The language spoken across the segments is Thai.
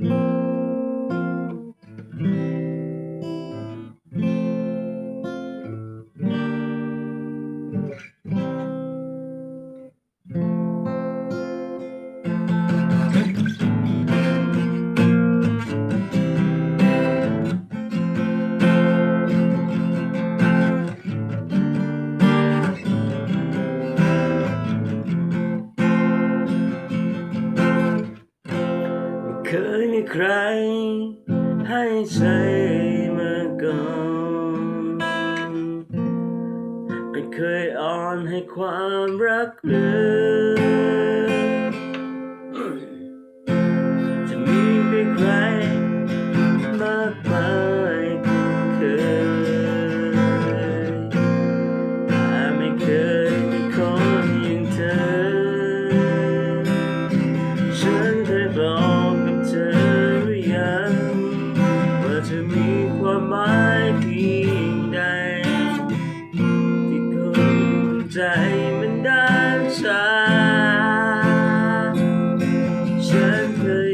Mm-hmm. ครให้ใจมาก่อนไม่เคยอ่อนให้ความรักเลย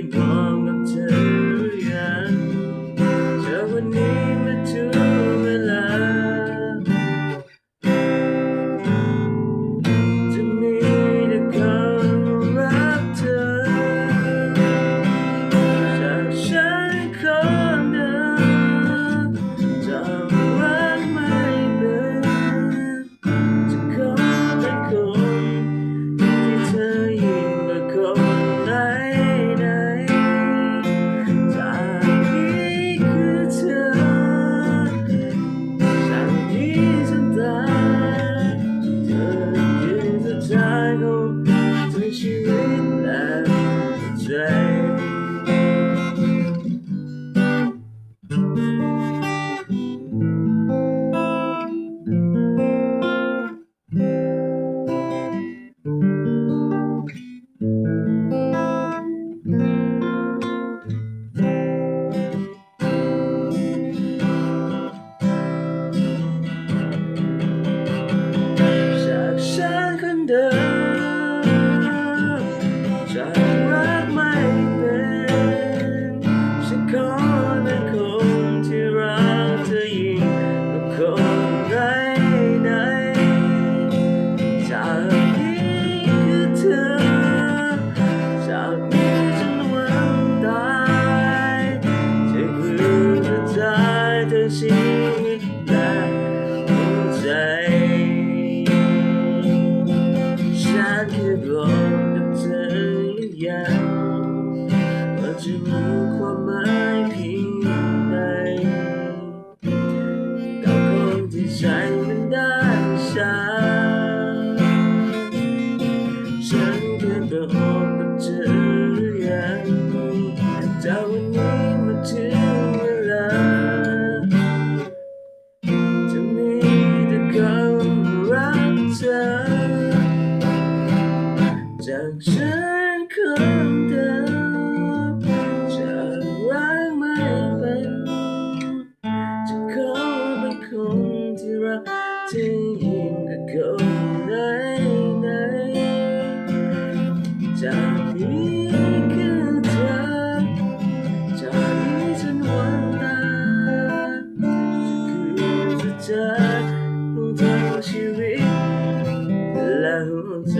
come. God. you ชิดและหัใจฉันจะอกกับเธหรือยังว่าจะมีความหมายเพียงใดกับคนที่ฉันมันด้ช้าฉันค่อกกับเธ ยิ่งกว่าคนในในจากนี้คือเธอจากนี้ฉันหวังตาจะคือจะเจอของเธอชีวิตและหัวใจ